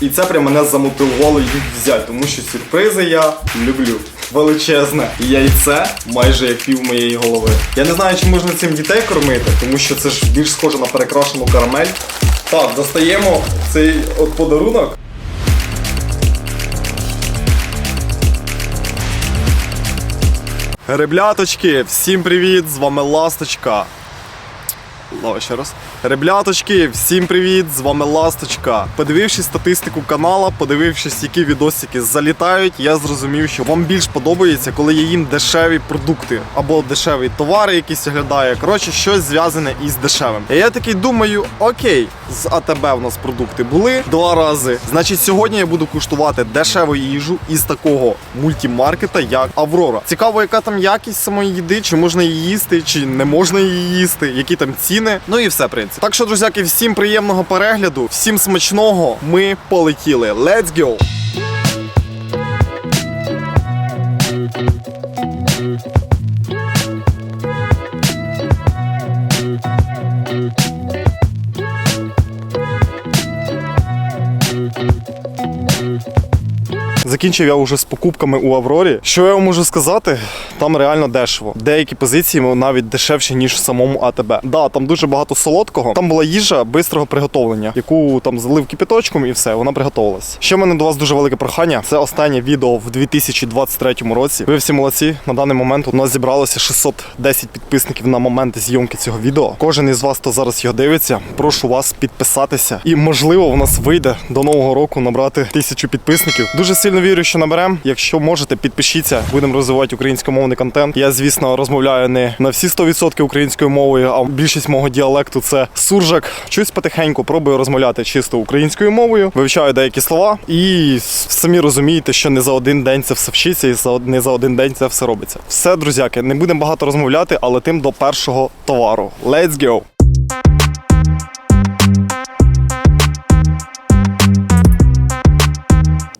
І це прям мене замотивувало їх взяти, тому що сюрпризи я люблю. Величезне яйце, майже як пів моєї голови. Я не знаю, чи можна цим дітей кормити, тому що це ж більш схоже на перекрашену карамель. Так, достаємо цей от подарунок. Ребляточки, всім привіт! З вами Ласточка. Давай ще раз. Ребляточки, всім привіт! З вами Ласточка. Подивившись статистику канала, подивившись, які відосики залітають, я зрозумів, що вам більш подобається, коли я їм дешеві продукти або дешеві товари, якісь оглядаю. Коротше, щось зв'язане із дешевим. І я такий думаю: окей, з АТБ в нас продукти були два рази. Значить, сьогодні я буду куштувати дешеву їжу із такого мультімаркета, як Аврора. Цікаво, яка там якість самої їди, чи можна її їсти, чи не можна її їсти, які там ціни. Ну і все, в принципі. Так що, друзяки, всім приємного перегляду, всім смачного. Ми полетіли. Let's go! Закінчив я вже з покупками у Аврорі. Що я вам можу сказати? Там реально дешево. Деякі позиції навіть дешевші, ніж в самому АТБ. Да, там дуже багато солодкого. Там була їжа бистрого приготовлення, яку там залив кипяточком і все, вона приготувалась. Ще в мене до вас дуже велике прохання. Це останнє відео в 2023 році. Ви всі молодці. На даний момент у нас зібралося 610 підписників на момент зйомки цього відео. Кожен із вас, хто зараз його дивиться, прошу вас підписатися. І можливо, в нас вийде до нового року набрати тисячу підписників. Дуже сильно вірю, що наберемо. Якщо можете, підпишіться, будемо розвивати українськомовний контент. Я, звісно, розмовляю не на всі 100% українською мовою, а більшість мого діалекту це суржик. Чусь потихеньку, пробую розмовляти чисто українською мовою, вивчаю деякі слова, і самі розумієте, що не за один день це все вчиться, і за не за один день це все робиться. Все, друзяки, не будемо багато розмовляти, але тим до першого товару. Let's go!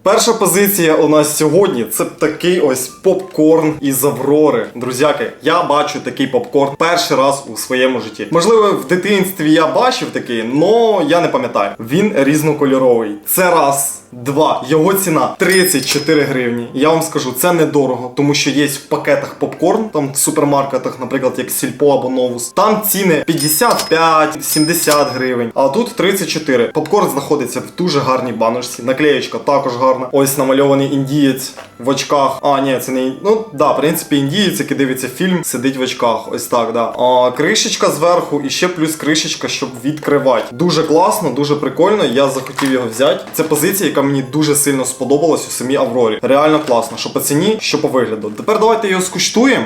Перша позиція у нас сьогодні це такий ось попкорн із Аврори. Друзяки, я бачу такий попкорн перший раз у своєму житті. Можливо, в дитинстві я бачив такий, але я не пам'ятаю. Він різнокольоровий. Це раз. Два. Його ціна 34 гривні. Я вам скажу, це недорого, тому що є в пакетах попкорн, там в супермаркетах, наприклад, як Сільпо або Новус. Там ціни 55-70 гривень, а тут 34. Попкорн знаходиться в дуже гарній баночці. Наклеєчка також гарна. Ось намальований індієць в очках. А, ні, це не ну да, в принципі, індієць, який дивиться фільм, сидить в очках. Ось так, да. А, кришечка зверху і ще плюс кришечка, щоб відкривати. Дуже класно, дуже прикольно. Я захотів його взяти. Це позиція, яка мені дуже сильно сподобалась у самій Аврорі. Реально класно, що по ціні, що по вигляду. Тепер давайте його скуштуємо.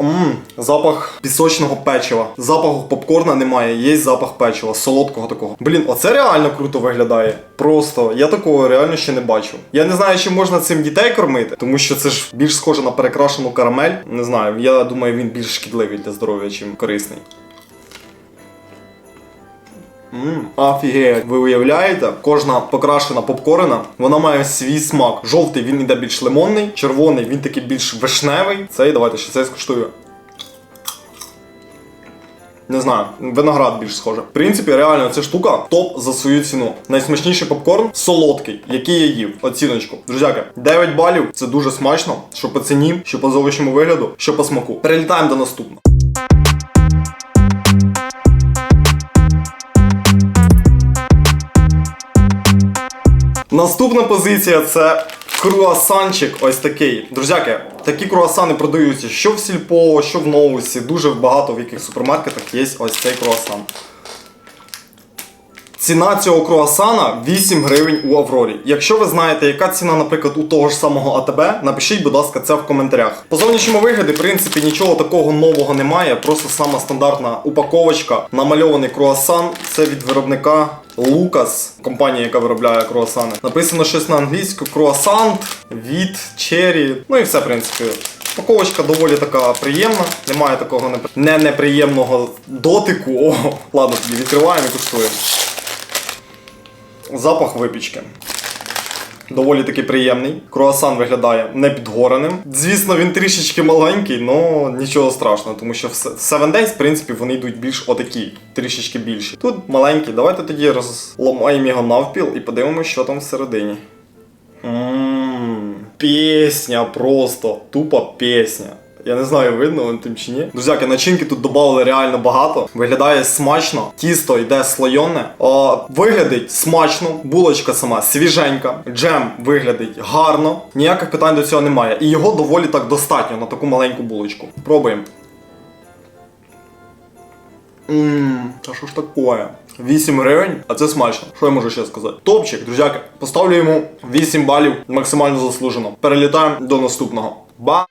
Ммм, запах пісочного печива. Запаху попкорна немає, є запах печива, солодкого такого. Блін, оце реально круто виглядає. Просто я такого реально ще не бачу. Я не знаю, чи можна цим дітей кормити, тому що це ж більш схоже на перекрашену карамель. Не знаю, я думаю, він більш шкідливий для здоров'я, чим корисний. Ммм, офігеть. Ви уявляєте, кожна покрашена попкорена, вона має свій смак. Жовтий він іде більш лимонний, червоний він такий більш вишневий. Цей, давайте ще цей скуштую. Не знаю, виноград більш схоже. В принципі, реально ця штука топ за свою ціну. Найсмачніший попкорн солодкий, який я їв. Оціночку. Друзяки, 9 балів це дуже смачно, що по ціні, що по зовнішньому вигляду, що по смаку. Перелітаємо до наступного. Наступна позиція це круасанчик. Ось такий. Друзяки, такі круасани продаються що в Сільпо, що в Новусі. Дуже багато в яких супермаркетах є ось цей круасан. Ціна цього круасана 8 гривень у Аврорі. Якщо ви знаєте, яка ціна, наприклад, у того ж самого АТБ, напишіть, будь ласка, це в коментарях. По зовнішньому вигляді, в принципі, нічого такого нового немає. Просто сама стандартна упаковочка, намальований круасан. Це від виробника Лукас, компанія, яка виробляє круасани. Написано щось на англійську круасант від Черрі. Ну і все, в принципі. Упаковочка доволі така приємна, немає такого не неприємного дотику. О, ладно, тоді відкриваємо і куштуємо. Запах випічки. Доволі таки приємний. Круасан виглядає не підгореним. Звісно, він трішечки маленький, але нічого страшного, тому що в Seven Days, в принципі, вони йдуть більш отакі, трішечки більші. Тут маленький. Давайте тоді розламаємо його навпіл і подивимося, що там всередині. Ммм, пісня просто, тупа пісня. Я не знаю, видно вам тим чи ні. Друзяки, начинки тут додали реально багато. Виглядає смачно. Тісто йде слойоне. О, виглядить смачно. Булочка сама свіженька. Джем виглядить гарно. Ніяких питань до цього немає. І його доволі так достатньо на таку маленьку булочку. Пробуємо. Ммм, та що ж таке? 8 гривень, а це смачно. Що я можу ще сказати? Топчик, друзяки, поставлю йому 8 балів максимально заслужено. Перелітаємо до наступного. Ба!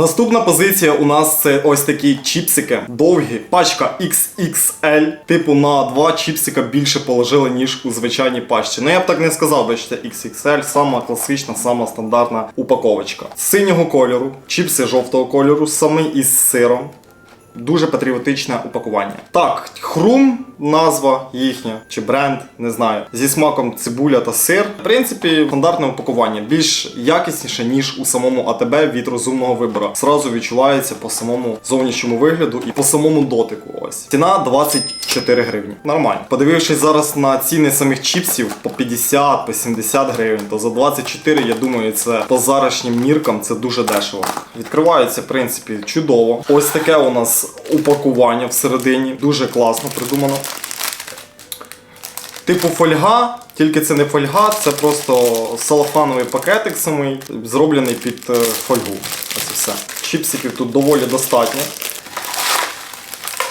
Наступна позиція у нас це ось такі чіпсики. Довгі, пачка XXL. Типу на два чіпсика більше положили, ніж у звичайній пачці. Ну я б так не сказав, Бачите, XXL, сама класична, сама стандартна упаковочка. Синього кольору, чіпси жовтого кольору, самий із сиром. Дуже патріотичне упакування. Так, хрум, назва їхня, чи бренд, не знаю. Зі смаком цибуля та сир. В принципі, стандартне упакування більш якісніше, ніж у самому АТБ від розумного вибору. Зразу відчувається по самому зовнішньому вигляду і по самому дотику. Ось ціна 24 гривні. Нормально. Подивившись зараз на ціни самих чіпсів по 50, по 70 гривень, то за 24, я думаю, це по зарашнім міркам це дуже дешево. Відкривається, в принципі, чудово. Ось таке у нас упакування всередині. Дуже класно придумано. Типу фольга, тільки це не фольга, це просто салафановий пакетик самий, зроблений під е, фольгу. Ось і все. Чіпсиків тут доволі достатньо.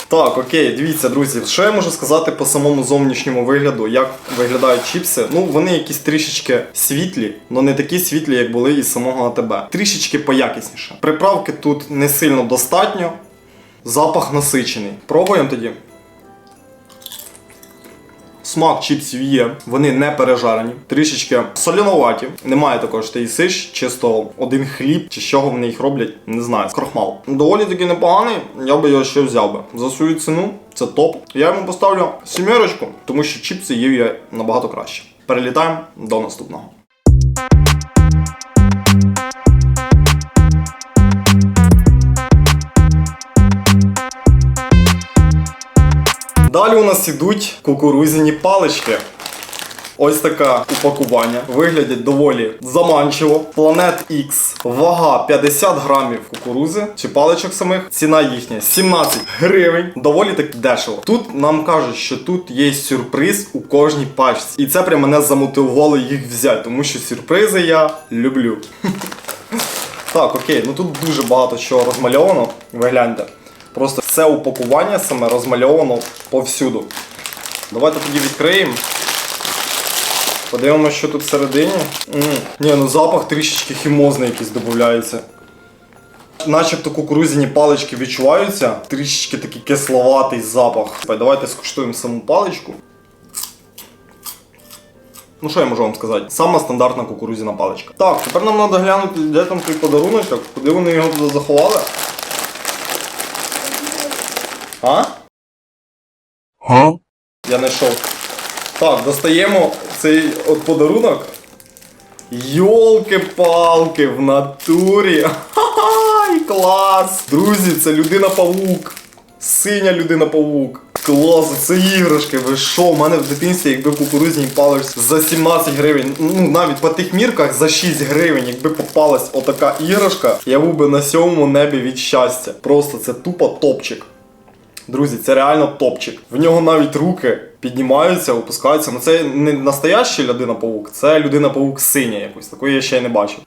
Так, окей, дивіться, друзі, що я можу сказати по самому зовнішньому вигляду, як виглядають чіпси. Ну, вони якісь трішечки світлі, але не такі світлі, як були із самого АТБ. Трішечки поякісніше. Приправки тут не сильно достатньо. Запах насичений. Пробуємо тоді. Смак чіпсів є, вони не пережарені, трішечки соляноваті. Немає також тієї сиш, чисто один хліб, чи з чого вони їх роблять, не знаю, з крохмалу. Доволі таки непоганий, я би його ще взяв би. За свою ціну це топ. Я йому поставлю сімерочку, тому що чіпси я набагато краще. Перелітаємо до наступного. Далі у нас ідуть кукурузяні палички. Ось таке упакування. Виглядять доволі заманчиво. Planet X. Вага 50 грамів кукурузи чи паличок самих. Ціна їхня 17 гривень. Доволі таки дешево. Тут нам кажуть, що тут є сюрприз у кожній пачці. І це прямо мене замотивувало їх взяти, тому що сюрпризи я люблю. Так, окей, ну тут дуже багато чого розмальовано. Ви гляньте. Просто все упакування саме розмальовано повсюду. Давайте тоді відкриємо. Подивимося, що тут всередині. Ні, ну запах трішечки хімозний якийсь додається. Начебто кукурузяні палички відчуваються, трішечки такий кисловатий запах. Давайте скуштуємо саму паличку. Ну що я можу вам сказати? Сама стандартна кукурузяна паличка. Так, тепер нам треба глянути, де там той подарунок, куди вони його туди заховали. А? Huh? Я знайшов. Так, достаємо цей от подарунок. Йолки-палки в натурі. Ха-ха, клас! Друзі, це людина-павук. Синя людина-павук. Клас, це іграшки. Ви що? У мене в дитинстві, якби кукурузній палець за 17 гривень, ну навіть по тих мірках за 6 гривень, якби попалась отака іграшка, я був би на сьомому небі від щастя. Просто це тупо топчик. Друзі, це реально топчик. В нього навіть руки піднімаються, опускаються. Ну це не настоящий людина-павук, це людина-павук синя якось. Такої я ще й не бачив.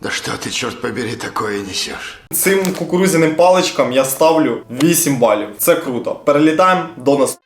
Да що ти, чорт побери, такое несеш? Цим кукурузяним паличкам я ставлю 8 балів. Це круто. Перелітаємо до нас.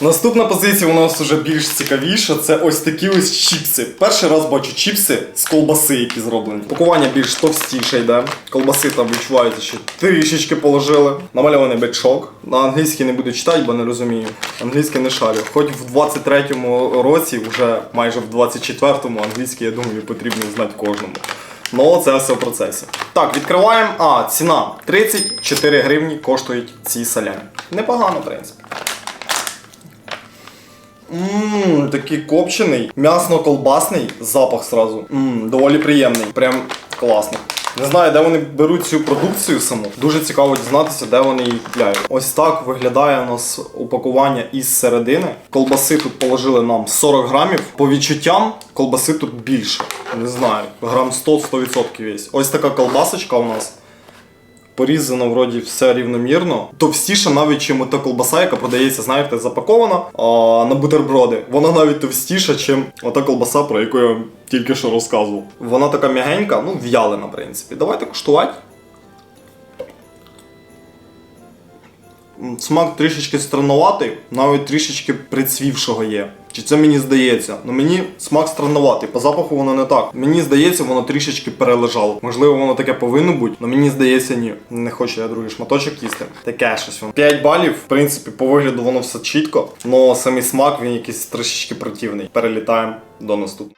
Наступна позиція у нас вже більш цікавіша. Це ось такі ось чіпси. Перший раз бачу чіпси з колбаси, які зроблені. Пакування більш товстіше йде. Колбаси там відчувається, що трішечки положили. Намальований бичок. На англійській не буду читати, бо не розумію. Англійське не шарю. Хоч в 23-му році, вже майже в 24-му англійський, я думаю, потрібно знати кожному. Ну, це все в процесі. Так, відкриваємо. А, ціна 34 гривні коштують ці салямі. Непогано, в принципі. Ммм, такий копчений, м'ясно-колбасний запах сразу. Ммм, доволі приємний. Прям класно. Не знаю, де вони беруть цю продукцію саму. Дуже цікаво дізнатися, де вони її купляють. Ось так виглядає у нас упакування із середини. Колбаси тут положили нам 40 грамів. По відчуттям колбаси тут більше. Не знаю, грам 100-100% є. Ось така колбасочка у нас. Порізано вроді все рівномірно. Товстіша навіть чим та колбаса, яка продається, знаєте, запакована а, на бутерброди. Вона навіть товстіша, чим ота колбаса, про яку я тільки що розказував. Вона така м'ягенька, ну в'ялена, в принципі. Давайте куштувати. Смак трішечки странноватий, навіть трішечки прицвівшого є. Чи це мені здається? Ну мені смак странноватий, по запаху воно не так. Мені здається, воно трішечки перележало. Можливо, воно таке повинно бути, але мені здається, ні. Не хочу я другий шматочок їсти. Таке щось воно. 5 балів, в принципі, по вигляду воно все чітко, але самий смак він якийсь трішечки противний. Перелітаємо до наступного.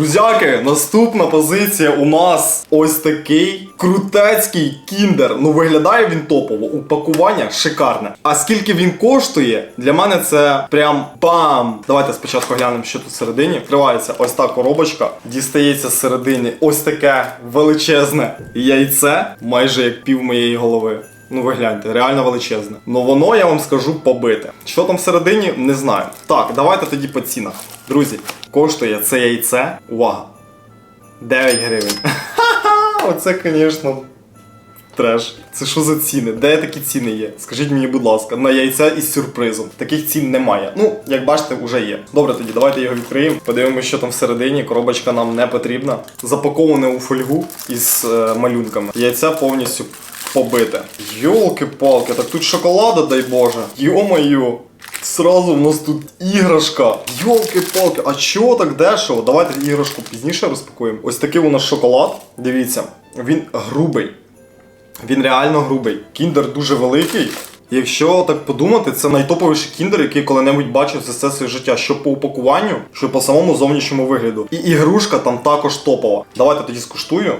Друзяки, наступна позиція у нас ось такий крутецький кіндер. Ну виглядає він топово, упакування шикарне. А скільки він коштує, для мене це прям бам! Давайте спочатку глянемо, що тут всередині. Відкривається ось та коробочка, дістається з ось таке величезне яйце, майже як пів моєї голови. Ну ви гляньте, реально величезне. Ну воно, я вам скажу, побите. Що там всередині, не знаю. Так, давайте тоді по цінах. Друзі, коштує це яйце. Увага! 9 гривень. Ха-ха! Оце, звісно, треш. Це що за ціни? Де такі ціни є? Скажіть мені, будь ласка, на яйця із сюрпризом. Таких цін немає. Ну, як бачите, вже є. Добре, тоді давайте його відкриємо. Подивимося, що там всередині. Коробочка нам не потрібна. Запаковане у фольгу із е, малюнками. Яйця повністю побите. Йолки-палки, так тут шоколада, дай Боже. Йо-моє. Сразу в нас тут іграшка. Йолки-палки, а чого так дешево? Давайте іграшку пізніше розпакуємо. Ось такий у нас шоколад. Дивіться, він грубий. Він реально грубий. Кіндер дуже великий. Якщо так подумати, це найтоповіший кіндер, який коли-небудь бачив за все своє життя, що по упакуванню, що по самому зовнішньому вигляду. І ігрушка там також топова. Давайте тоді скуштую.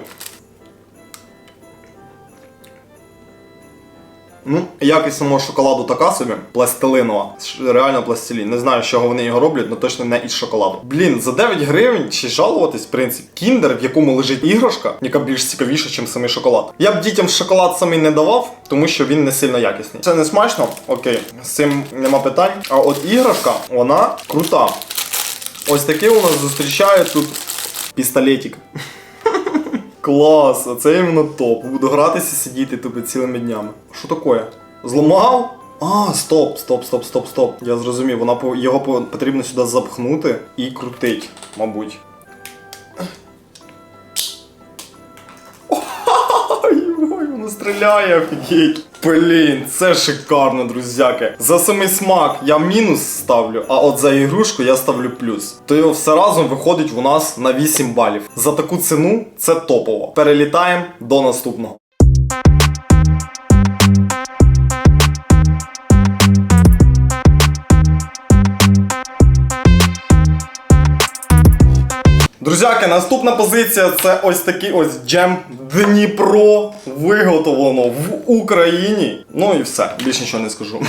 Ну, якість самого шоколаду така собі, пластилинова. Реально пластилін. Не знаю, з чого вони його роблять, але точно не із шоколаду. Блін, за 9 гривень ще жалуватись, в принципі. Кіндер, в якому лежить іграшка, яка більш цікавіша, ніж самий шоколад. Я б дітям шоколад самий не давав, тому що він не сильно якісний. Це не смачно, окей, з цим нема питань. А от іграшка, вона крута. Ось таке у нас зустрічає тут пістолетик. Клас, а це іменно топ. Буду гратися, сидіти тупи цілими днями. Що таке? Зламав? А, стоп, стоп, стоп, стоп, стоп. Я зрозумів, вона по- його по- потрібно сюди запхнути і крутить, мабуть. Ой, воно стріляє, офігеть. Блін, це шикарно, друзяки. За самий смак я мінус ставлю, а от за ігрушку я ставлю плюс. То його все разом виходить у нас на 8 балів. За таку ціну це топово. Перелітаємо до наступного. Друзяки, наступна позиція це ось такий ось джем Дніпро виготовлено в Україні. Ну і все, більше нічого не скажу.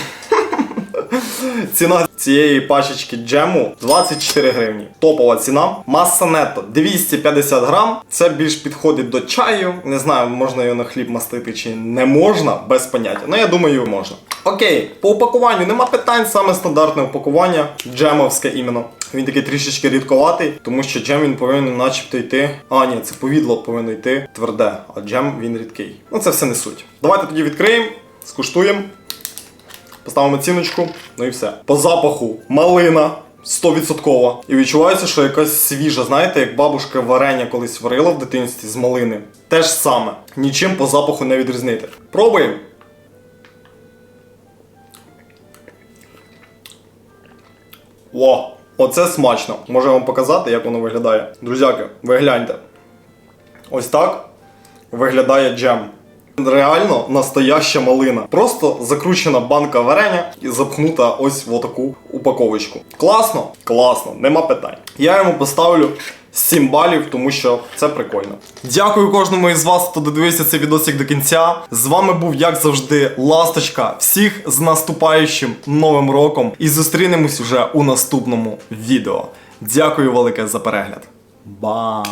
Ціна цієї пачечки джему 24 гривні. Топова ціна. Маса нетто 250 грам. Це більш підходить до чаю. Не знаю, можна його на хліб мастити чи не можна, без поняття. Ну я думаю, можна. Окей, по упакуванню нема питань, саме стандартне упакування, джемовське іменно. Він такий трішечки рідковатий, тому що джем він повинен начебто йти. А, ні, це повідло повинно йти тверде, а джем він рідкий. Ну це все не суть. Давайте тоді відкриємо, скуштуємо. Поставимо ціночку, ну і все. По запаху малина, 100%. І відчувається, що якась свіжа, знаєте, як бабушка варення колись варила в дитинстві з малини. Те ж саме. Нічим по запаху не відрізнити. Пробуємо. О, оце смачно. Можу вам показати, як воно виглядає. Друзяки, ви гляньте. Ось так виглядає джем. Реально настояща малина. Просто закручена банка варення і запхнута ось в отаку упаковочку. Класно? Класно, нема питань. Я йому поставлю 7 балів, тому що це прикольно. Дякую кожному із вас, хто додивився цей відосик до кінця. З вами був, як завжди, Ласточка. Всіх з наступаючим новим роком. І зустрінемось уже у наступному відео. Дякую велике за перегляд. Бам!